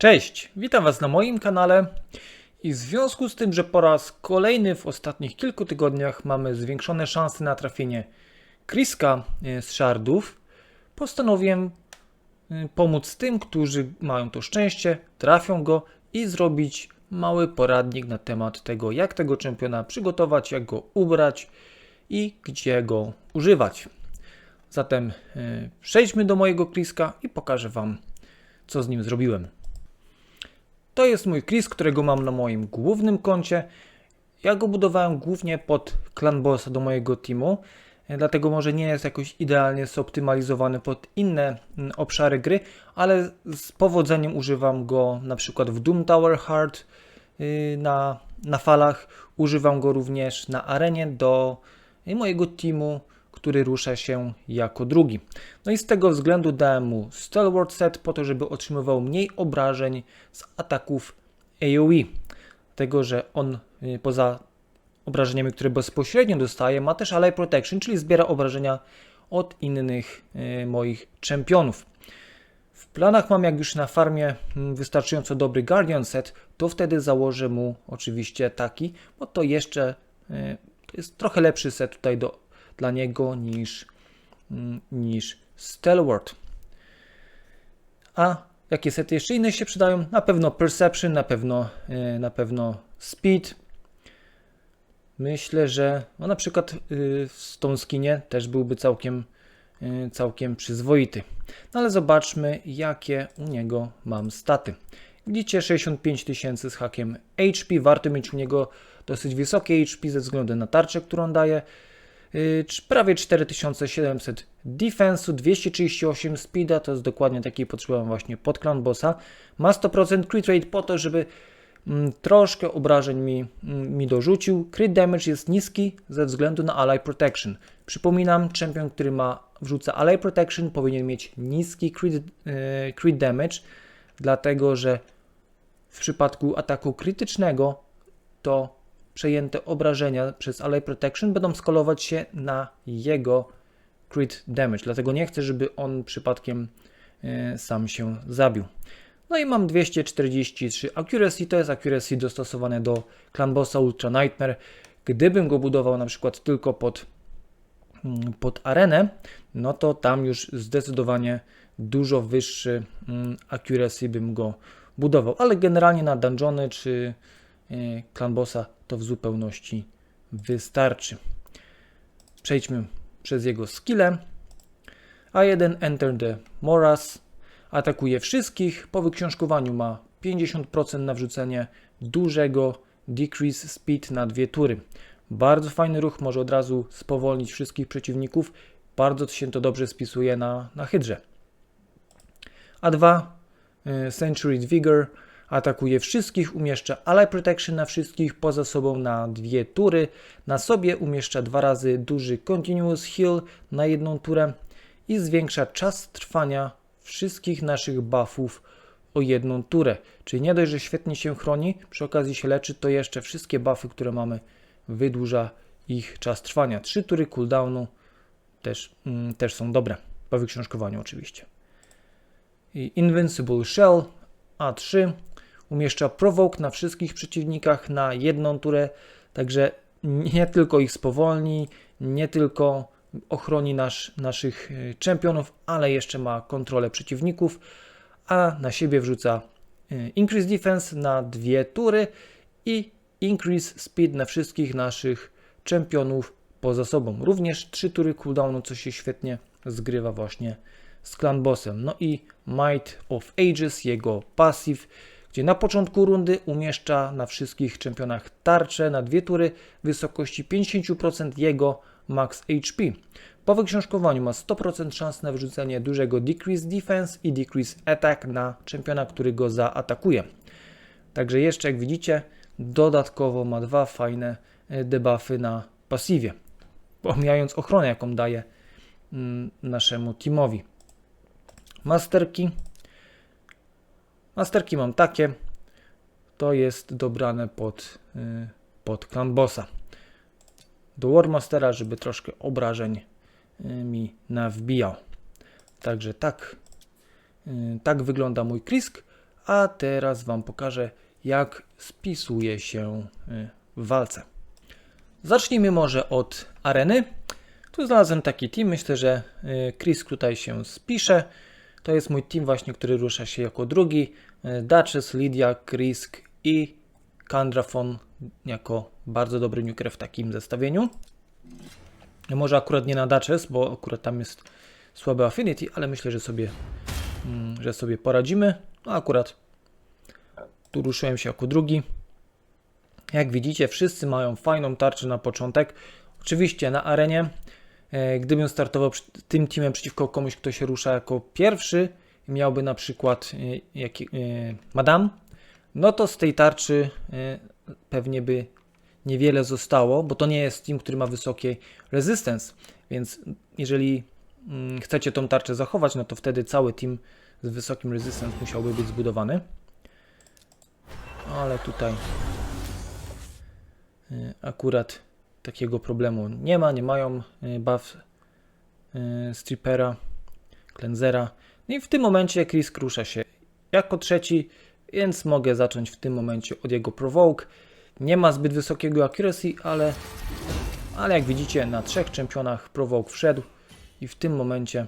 Cześć, witam Was na moim kanale i w związku z tym, że po raz kolejny w ostatnich kilku tygodniach mamy zwiększone szanse na trafienie Kriska e, z Shardów, postanowiłem e, pomóc tym, którzy mają to szczęście, trafią go i zrobić mały poradnik na temat tego, jak tego czempiona przygotować, jak go ubrać i gdzie go używać. Zatem e, przejdźmy do mojego Kriska i pokażę Wam, co z nim zrobiłem. To jest mój Chris, którego mam na moim głównym koncie. Ja go budowałem głównie pod clan bossa do mojego teamu, e, dlatego może nie jest jakoś idealnie zoptymalizowany pod inne mm, obszary gry, ale z powodzeniem używam go na przykład w Doom Tower Hard yy, na, na falach. Używam go również na arenie do y, mojego teamu, który rusza się jako drugi. No i z tego względu dałem mu Stalwart Set po to, żeby otrzymywał mniej obrażeń z ataków AoE. Tego, że on y, poza obrażeniami, które bezpośrednio dostaje, ma też Ally Protection, czyli zbiera obrażenia od innych y, moich czempionów. W planach mam, jak już na farmie mm, wystarczająco dobry Guardian set, to wtedy założę mu oczywiście taki, bo to jeszcze y, jest trochę lepszy set tutaj do, dla niego niż, mm, niż Stalwart. A jakie sety jeszcze inne się przydają? Na pewno Perception, na pewno, y, na pewno Speed. Myślę, że no na przykład y, w Stone Skinie też byłby całkiem, y, całkiem przyzwoity. No ale zobaczmy, jakie u niego mam staty. Widzicie 65 tysięcy z hakiem HP. Warto mieć u niego dosyć wysokie HP ze względu na tarczę, którą daje. Yy, prawie 4700 defensu, 238 speeda, to jest dokładnie taki potrzebowałem właśnie pod clan bossa. Ma 100% crit rate po to, żeby mm, troszkę obrażeń mi, mm, mi dorzucił. Crit damage jest niski ze względu na ally protection. Przypominam, czempion, który ma wrzuca ally protection powinien mieć niski crit, yy, crit damage, dlatego że w przypadku ataku krytycznego to przejęte obrażenia przez Ally Protection będą skalować się na jego crit damage, dlatego nie chcę, żeby on przypadkiem e, sam się zabił. No i mam 243 accuracy, to jest accuracy dostosowane do clan bossa Ultra Nightmare. Gdybym go budował na przykład tylko pod, mm, pod arenę, no to tam już zdecydowanie dużo wyższy mm, accuracy bym go budował, ale generalnie na dungeony czy e, clan bossa to w zupełności wystarczy. Przejdźmy przez jego skille. A1 Enter the Moras atakuje wszystkich. Po wyksiążkowaniu ma 50% na wrzucenie dużego decrease speed na dwie tury. Bardzo fajny ruch, może od razu spowolnić wszystkich przeciwników. Bardzo się to dobrze spisuje na, na hydrze. A2 y, Century Vigor Atakuje wszystkich, umieszcza Ally Protection na wszystkich, poza sobą na dwie tury. Na sobie umieszcza dwa razy duży Continuous Heal na jedną turę i zwiększa czas trwania wszystkich naszych buffów o jedną turę. Czyli nie dość, że świetnie się chroni, przy okazji się leczy, to jeszcze wszystkie buffy, które mamy, wydłuża ich czas trwania. Trzy tury cooldownu też, mm, też są dobre, po wyksiążkowaniu oczywiście. I Invincible Shell A3 umieszcza provoke na wszystkich przeciwnikach na jedną turę, także nie tylko ich spowolni, nie tylko ochroni nasz, naszych e, czempionów, ale jeszcze ma kontrolę przeciwników, a na siebie wrzuca e, increase defense na dwie tury i increase speed na wszystkich naszych czempionów poza sobą. Również trzy tury cooldownu, co się świetnie zgrywa właśnie z clan bossem. No i Might of Ages, jego passive, gdzie na początku rundy umieszcza na wszystkich czempionach tarczę na dwie tury w wysokości 50% jego max HP. Po wyksiążkowaniu ma 100% szans na wyrzucenie dużego decrease defense i decrease attack na czempiona, który go zaatakuje. Także jeszcze jak widzicie, dodatkowo ma dwa fajne e, debuffy na pasywie, pomijając ochronę jaką daje mm, naszemu teamowi. Masterki Masterki mam takie. To jest dobrane pod, y, pod clan bossa. Do Warmastera, żeby troszkę obrażeń y, mi nawbijał. Także tak, y, tak wygląda mój Krisk. A teraz Wam pokażę, jak spisuje się w walce. Zacznijmy może od areny. Tu znalazłem taki team, myślę, że Chris tutaj się spisze. To jest mój team właśnie, który rusza się jako drugi. Y, Duchess, Lydia, Krisk i Kandrafon jako bardzo dobry nuker w takim zestawieniu. Może akurat nie na Duchess, bo akurat tam jest słabe Affinity, ale myślę, że sobie, mm, że sobie poradzimy. No akurat tu ruszyłem się jako drugi. Jak widzicie, wszyscy mają fajną tarczę na początek. Oczywiście na arenie, e, gdybym startował tym teamem przeciwko komuś, kto się rusza jako pierwszy, miałby na przykład e, jaki, e, Madame, no to z tej tarczy e, pewnie by niewiele zostało, bo to nie jest team, który ma wysokie resistance, więc jeżeli mm, chcecie tą tarczę zachować, no to wtedy cały team z wysokim resistance musiałby być zbudowany. Ale tutaj akurat takiego problemu nie ma, nie mają y, buff y, strippera, cleansera. No i w tym momencie Chris rusza się jako trzeci, więc mogę zacząć w tym momencie od jego provoke. Nie ma zbyt wysokiego accuracy, ale, ale jak widzicie na trzech czempionach provoke wszedł i w tym momencie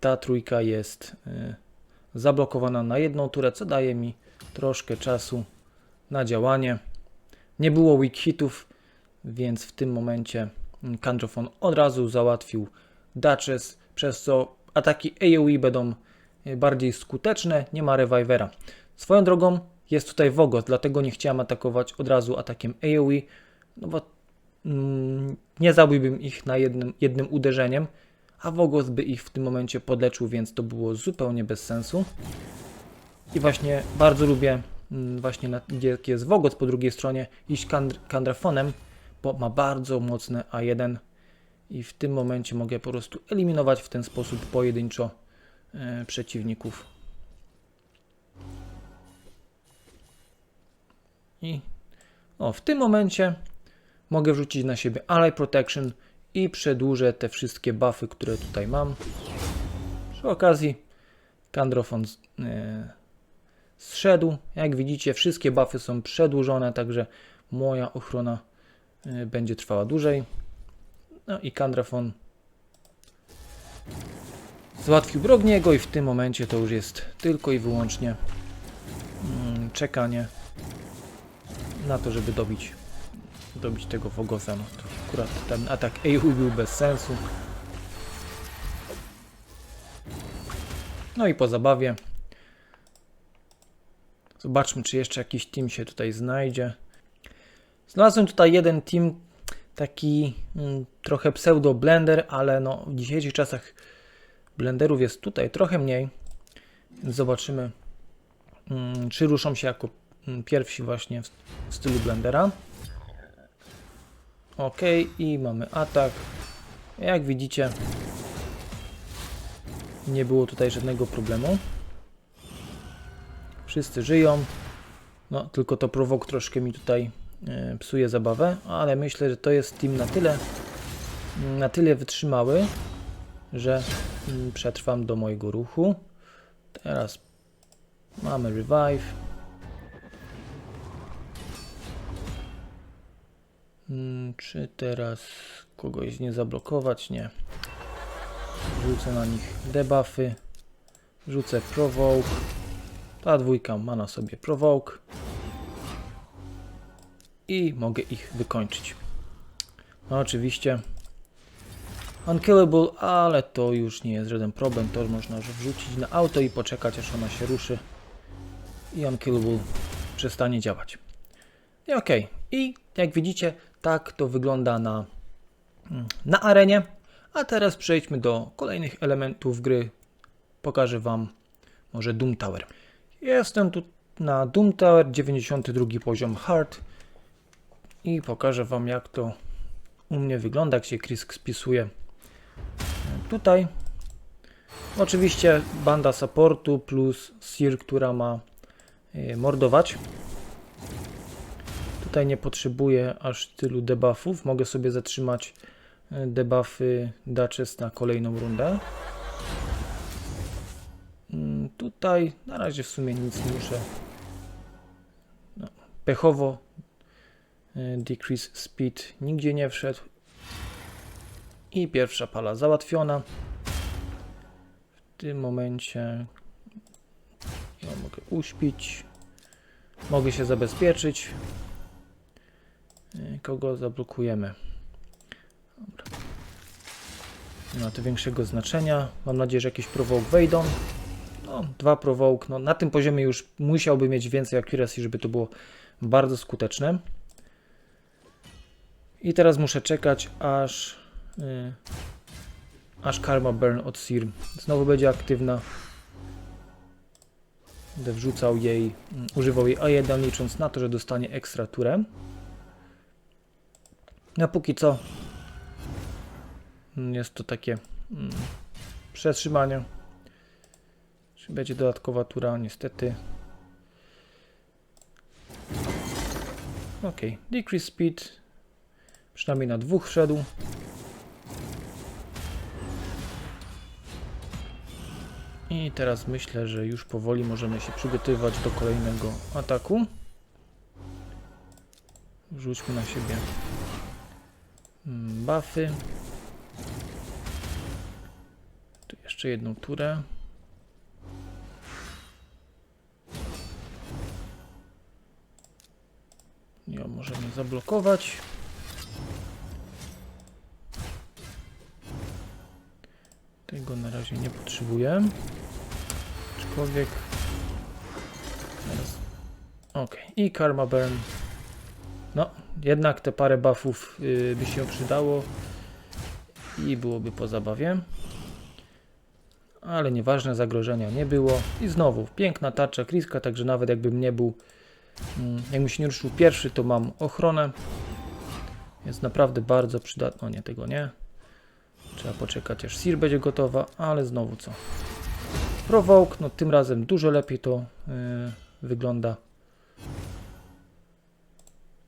ta trójka jest y, zablokowana na jedną turę, co daje mi troszkę czasu na działanie. Nie było weak hitów, więc w tym momencie Kandrofon od razu załatwił Duchess, przez co ataki AoE będą y, bardziej skuteczne, nie ma rewivera. Swoją drogą jest tutaj Vogos, dlatego nie chciałem atakować od razu atakiem AoE, no bo mm, nie zabiłbym ich na jednym, jednym uderzeniem, a Vogos by ich w tym momencie podleczył, więc to było zupełnie bez sensu. I właśnie bardzo lubię mm, właśnie na, jest Vogos po drugiej stronie iść kandr, kandrafonem, ma bardzo mocne A1 i w tym momencie mogę po prostu eliminować w ten sposób pojedynczo e, przeciwników. I o, w tym momencie mogę wrzucić na siebie Ally Protection i przedłużę te wszystkie buffy, które tutaj mam. Przy okazji Kandrofon e, zszedł. Jak widzicie, wszystkie buffy są przedłużone, także moja ochrona będzie trwała dłużej. No i Kandrafon załatwił Brogniego i w tym momencie to już jest tylko i wyłącznie mm, czekanie na to, żeby dobić, dobić tego Fogosa. No to akurat ten atak AU był bez sensu. No i po zabawie zobaczmy, czy jeszcze jakiś team się tutaj znajdzie. Znalazłem tutaj jeden team, taki mm, trochę pseudo blender, ale no w dzisiejszych czasach blenderów jest tutaj trochę mniej. Więc zobaczymy, mm, czy ruszą się jako mm, pierwsi właśnie w w stylu blendera. Ok, i mamy atak. Jak widzicie, nie było tutaj żadnego problemu. Wszyscy żyją. No, tylko to prowok troszkę mi tutaj psuje zabawę, ale myślę, że to jest team na tyle, na tyle wytrzymały, że mm, przetrwam do mojego ruchu. Teraz mamy revive. Mm, Czy teraz kogoś nie zablokować? Nie. Rzucę na nich debuffy. Rzucę provoke. Ta dwójka ma na sobie provoke. I mogę ich wykończyć. No oczywiście unkillable, ale to już nie jest żaden problem. To można wrzucić na auto i poczekać aż ona się ruszy. I unkillable przestanie działać. I okej. I jak widzicie, tak to wygląda na, mm, na arenie. A teraz przejdźmy do kolejnych elementów gry. Pokażę Wam może Doom Tower. Jestem tu na Doom Tower, 92 poziom hard. I pokażę Wam jak to u mnie wygląda, jak się Krisk spisuje. Tutaj oczywiście banda supportu plus Sir, która ma y, mordować. Tutaj nie potrzebuję aż tylu debuffów. Mogę sobie zatrzymać e, debuffy Duchess na kolejną rundę. Mm, Tutaj na razie w sumie nic nie muszę. No, pechowo decrease speed nigdzie nie wszedł. I pierwsza pala załatwiona. W tym momencie ja mogę uśpić. Mogę się zabezpieczyć. Y, Kogo zablokujemy? Dobra. Nie ma to większego znaczenia. Mam nadzieję, że jakieś provoke wejdą. No, dwa provoke. No, na tym poziomie już musiałby mieć więcej accuracy, żeby to było bardzo skuteczne. I teraz muszę czekać, aż y, aż Karma Burn od Sir znowu będzie aktywna. Będę wrzucał jej, mm, używał jej A1 licząc na to, że dostanie ekstra turę. A póki co mm, jest to takie mm, przetrzymanie. Czy będzie dodatkowa tura? Niestety. Ok, decrease speed. Przynajmniej na dwóch wszedł. I teraz myślę, że już powoli możemy się przygotowywać do kolejnego ataku. Rzućmy na siebie mm, buffy. Tu jeszcze jedną turę. Ją możemy zablokować. Na razie nie potrzebuję. Aczkolwiek. Teraz. Ok. I Karma Burn. No, jednak te parę buffów yy, by się przydało. I byłoby po zabawie. Ale nieważne, zagrożenia nie było. I znowu, piękna tarcza Kriska, także nawet jakbym nie był, mm, jakbym się nie ruszył pierwszy, to mam ochronę. Jest naprawdę bardzo przydatna. O nie, tego nie. Trzeba poczekać aż Sir będzie gotowa, ale znowu co? Provoke, no tym razem dużo lepiej to yy, wygląda.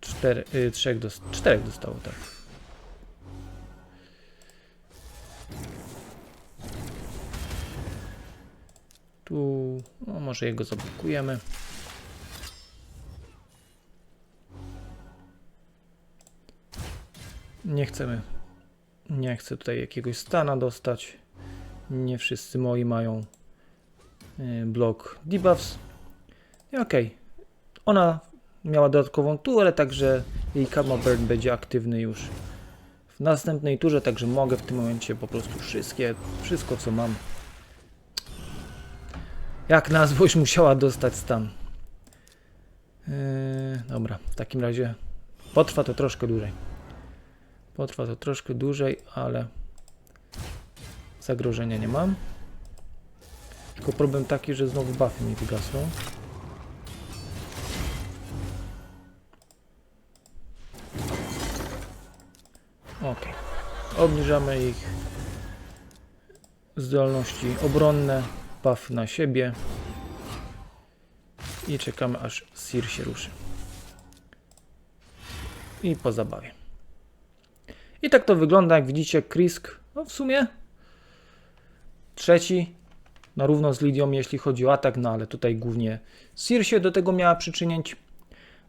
Cztery, yy, trzech dos czterech dostało, tak. Tu, no może jego zablokujemy. Nie chcemy nie chcę tutaj jakiegoś stana dostać. Nie wszyscy moi mają y, blok debuffs. I okej. Ona miała dodatkową turę, także jej Karma Burn będzie aktywny już w następnej turze, także mogę w tym momencie po prostu wszystkie, wszystko co mam. Jak na złość musiała dostać stan. Yy, dobra, w takim razie potrwa to troszkę dłużej. Potrwa to troszkę dłużej, ale zagrożenia nie mam. Tylko problem taki, że znowu buffy mi wygasną. Ok. Obniżamy ich zdolności obronne, buff na siebie i czekamy aż Sir się ruszy. I po zabawie. I tak to wygląda, jak widzicie, Krisk, no w sumie trzeci, na równo z Lidią, jeśli chodzi o atak, no ale tutaj głównie Sir się do tego miała przyczynić.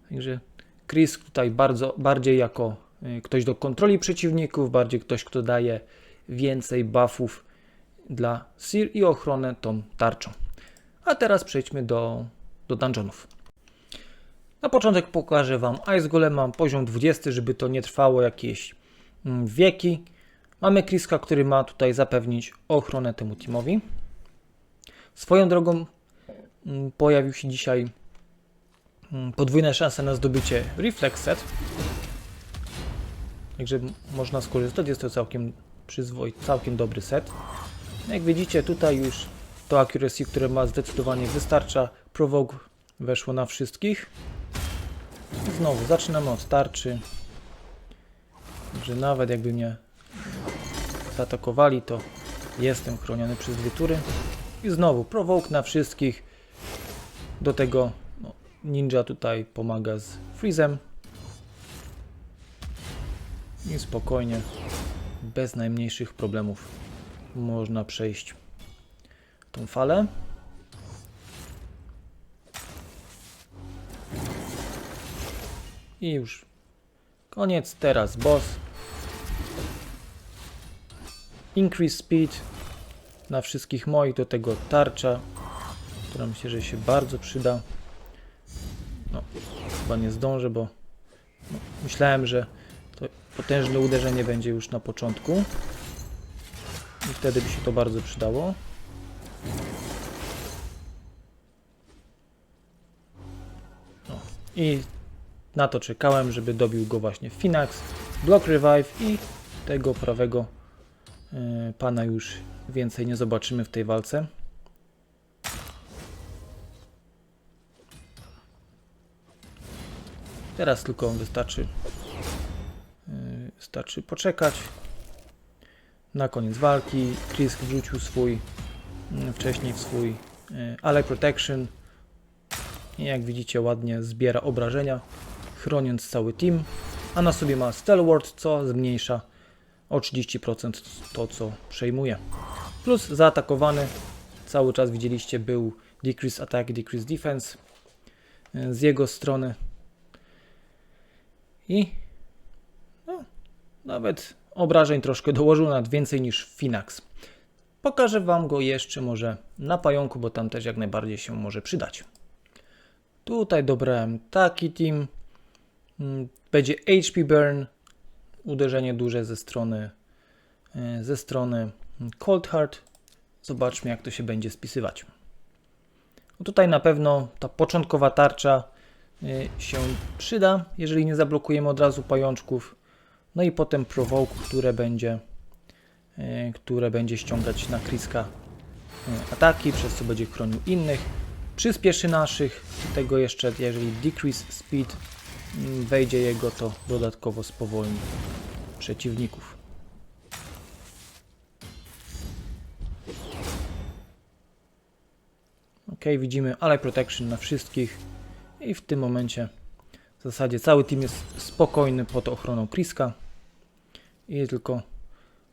Także Krisk tutaj bardzo, bardziej jako y, ktoś do kontroli przeciwników, bardziej ktoś, kto daje więcej buffów dla Sir i ochronę tą tarczą. A teraz przejdźmy do, do dungeonów. Na początek pokażę Wam Ice Golem, mam poziom 20, żeby to nie trwało jakieś wieki. Mamy Kriska, który ma tutaj zapewnić ochronę temu teamowi. Swoją drogą mm, pojawił się dzisiaj mm, podwójne szanse na zdobycie Reflex Set. Także można skorzystać, jest to całkiem przyzwoity, całkiem dobry set. Jak widzicie tutaj już to accuracy, które ma zdecydowanie wystarcza. Provoke weszło na wszystkich. Znowu zaczynamy od tarczy. Także nawet jakby mnie zaatakowali, to jestem chroniony przez dwie tury. I znowu prowoke na wszystkich. Do tego no, ninja tutaj pomaga z freezem. I spokojnie, bez najmniejszych problemów można przejść tą falę. I już. Koniec, teraz boss. Increase speed na wszystkich moich, do tego tarcza, która myślę, że się bardzo przyda. No, chyba nie zdążę, bo no, myślałem, że to potężne uderzenie będzie już na początku. I wtedy by się to bardzo przydało. No. I na to czekałem, żeby dobił go właśnie Finax, Block Revive i tego prawego pana już więcej nie zobaczymy w tej walce. Teraz tylko wystarczy yy, wystarczy poczekać. Na koniec walki Chris wrzucił swój yy, wcześniej w swój yy, Ally Protection i jak widzicie ładnie zbiera obrażenia chroniąc cały team, a na sobie ma Stalwart, co zmniejsza o 30% to co przejmuje. Plus zaatakowany cały czas widzieliście był decrease attack, decrease defense yy, z jego strony i no, nawet obrażeń troszkę dołożył, nawet więcej niż Finax. Pokażę Wam go jeszcze może na pająku, bo tam też jak najbardziej się może przydać. Tutaj dobrałem taki team. Mm, Będzie HP Burn, uderzenie duże ze strony e, ze strony Cold. Zobaczmy jak to się będzie spisywać. No tutaj na pewno ta początkowa tarcza y, się przyda, jeżeli nie zablokujemy od razu pajączków. No i potem provoke, które będzie, y, które będzie ściągać na Kriska ataki, przez co będzie chronił innych. Przyspieszy naszych, tego jeszcze, jeżeli decrease speed wejdzie jego, to dodatkowo spowolni przeciwników. Ok, widzimy Ally Protection na wszystkich i w tym momencie w zasadzie cały team jest spokojny pod ochroną Kriska i tylko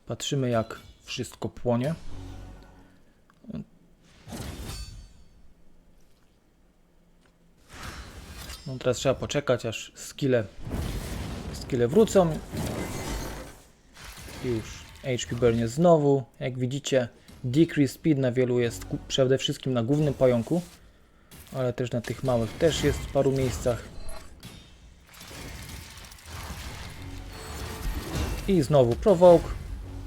patrzymy jak wszystko płonie. No teraz trzeba poczekać aż skille, skille wrócą. I już HP burnie znowu, jak widzicie Decrease speed na wielu jest przede wszystkim na głównym pająku, ale też na tych małych też jest w paru miejscach. I znowu provoke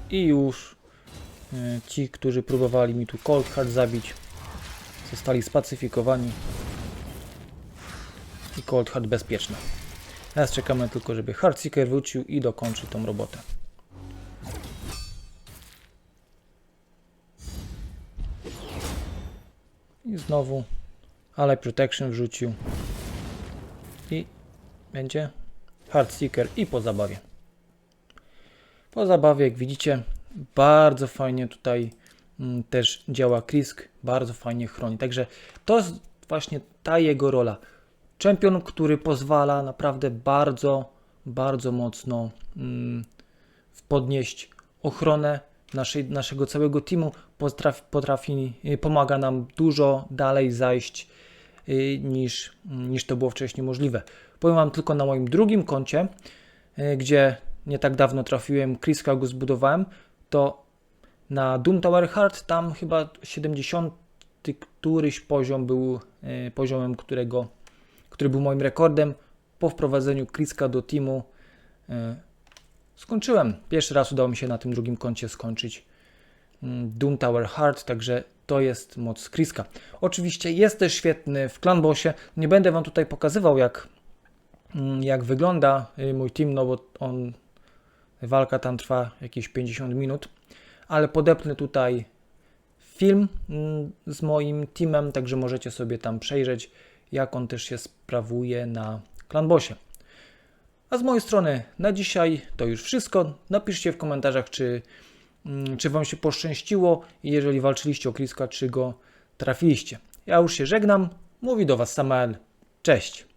i już e, ci, którzy próbowali mi tu cold hard zabić, zostali spacyfikowani i cold hard bezpieczna. Teraz czekamy tylko, żeby Heartseeker wrócił i dokończy tą robotę. I znowu Ally Protection wrzucił. I będzie Heartseeker i po zabawie. Po zabawie, jak widzicie, bardzo fajnie tutaj mm, też działa Krisk, bardzo fajnie chroni. Także to jest właśnie ta jego rola. Czempion, który pozwala naprawdę bardzo, bardzo mocno mm, podnieść ochronę naszej, naszego całego teamu, potrafi, potrafi, y, pomaga nam dużo dalej zajść y, niż, niż to było wcześniej możliwe. Powiem Wam tylko na moim drugim koncie, y, gdzie nie tak dawno trafiłem, Kriska go zbudowałem, to na Doom Tower Hard tam chyba 70 któryś poziom był poziomem, którego, który był moim rekordem. Po wprowadzeniu Kriska do teamu y, skończyłem. Pierwszy raz udało mi się na tym drugim koncie skończyć mm, Doom Tower Hard, także to jest moc Kriska. Oczywiście jest też świetny w Clan Bossie. Nie będę Wam tutaj pokazywał jak, mm, jak wygląda y, mój team, no bo on walka tam trwa jakieś 50 minut, ale podepnę tutaj film mm, z moim teamem, także możecie sobie tam przejrzeć, jak on też się sprawuje na Clan Bossie. A z mojej strony na dzisiaj to już wszystko. Napiszcie w komentarzach, czy, mm, czy Wam się poszczęściło i jeżeli walczyliście o Kriska, czy go trafiliście. Ja już się żegnam. Mówi do Was Samael. Cześć.